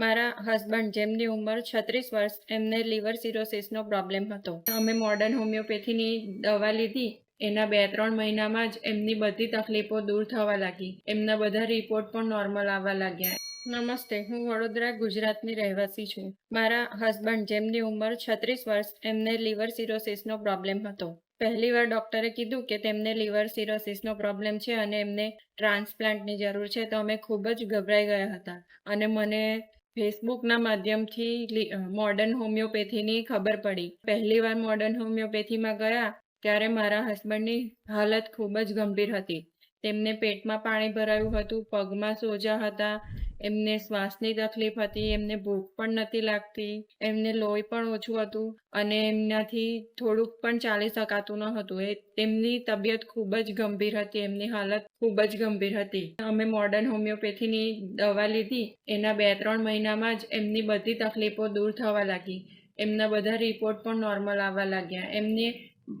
મારા હસબન્ડ જેમની ઉંમર છત્રીસ વર્ષ, એમને લીવર સિરોસિસનો પ્રોબ્લેમ હતો. અમે મોડર્ન હોમિયોપેથીની દવા લીધી. એના બે ત્રણ મહિનામાં જ એમની બધી તકલીફો દૂર થવા લાગી. એમના બધા રિપોર્ટ પણ નોર્મલ આવવા લાગ્યા. નમસ્તે, હું વડોદરા ગુજરાતની રહેવાસી છું. મારા હસબન્ડ જેમની ઉંમર છત્રીસ વર્ષ, એમને લીવર સિરોસિસનો પ્રોબ્લેમ હતો. પહેલી વાર ડૉક્ટરે કીધું કે તેમને લીવર સિરોસિસનો પ્રોબ્લેમ છે અને એમને ટ્રાન્સપ્લાન્ટની જરૂર છે. તો અમે ખૂબ જ ગભરાઈ ગયા હતા. અને મને ફેસબુકના માધ્યમથી મોડર્ન હોમિયોપેથીની ખબર પડી. પહેલી વાર મોડર્ન હોમિયોપેથીમાં ગયા ત્યારે મારા હસબન્ડની હાલત ખૂબ જ ગંભીર હતી. તેમને પેટમાં પાણી ભરાયું હતું, પગમાં સોજા હતા એમને શ્વાસની તકલીફ હતી એમને ભૂખ પણ નથી લાગતી, એમને લોહી પણ ઓછું હતું અને એમનાથી થોડુંક પણ ચાલી શકાતું ન હતું એ તેમની તબિયત ખૂબ જ ગંભીર હતી, એમની હાલત ખૂબ જ ગંભીર હતી. અમે મોડર્ન હોમિયોપેથીની દવા લીધી, એના બે ત્રણ મહિનામાં જ એમની બધી તકલીફો દૂર થવા લાગી. એમના બધા રિપોર્ટ પણ નોર્મલ આવવા લાગ્યા. એમને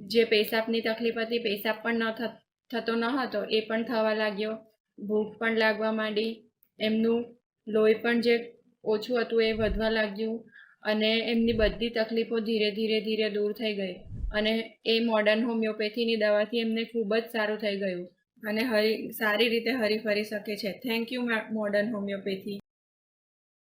જે પેશાબની તકલીફ હતી, પેશાબ પણ ન થતો ન હતો એ પણ થવા લાગ્યો. ભૂખ પણ લાગવા માંડી. એમનું લોહી પણ જે ઓછું હતું એ વધવા લાગ્યું અને એમની બધી તકલીફો ધીરે ધીરે ધીરે દૂર થઈ ગઈ. અને એ મોડર્ન હોમિયોપેથીની દવાથી એમને ખૂબ જ સારું થઈ ગયું. અને હરી, સારી રીતે હરી ફરી શકે છે. Thank you modern homeopathy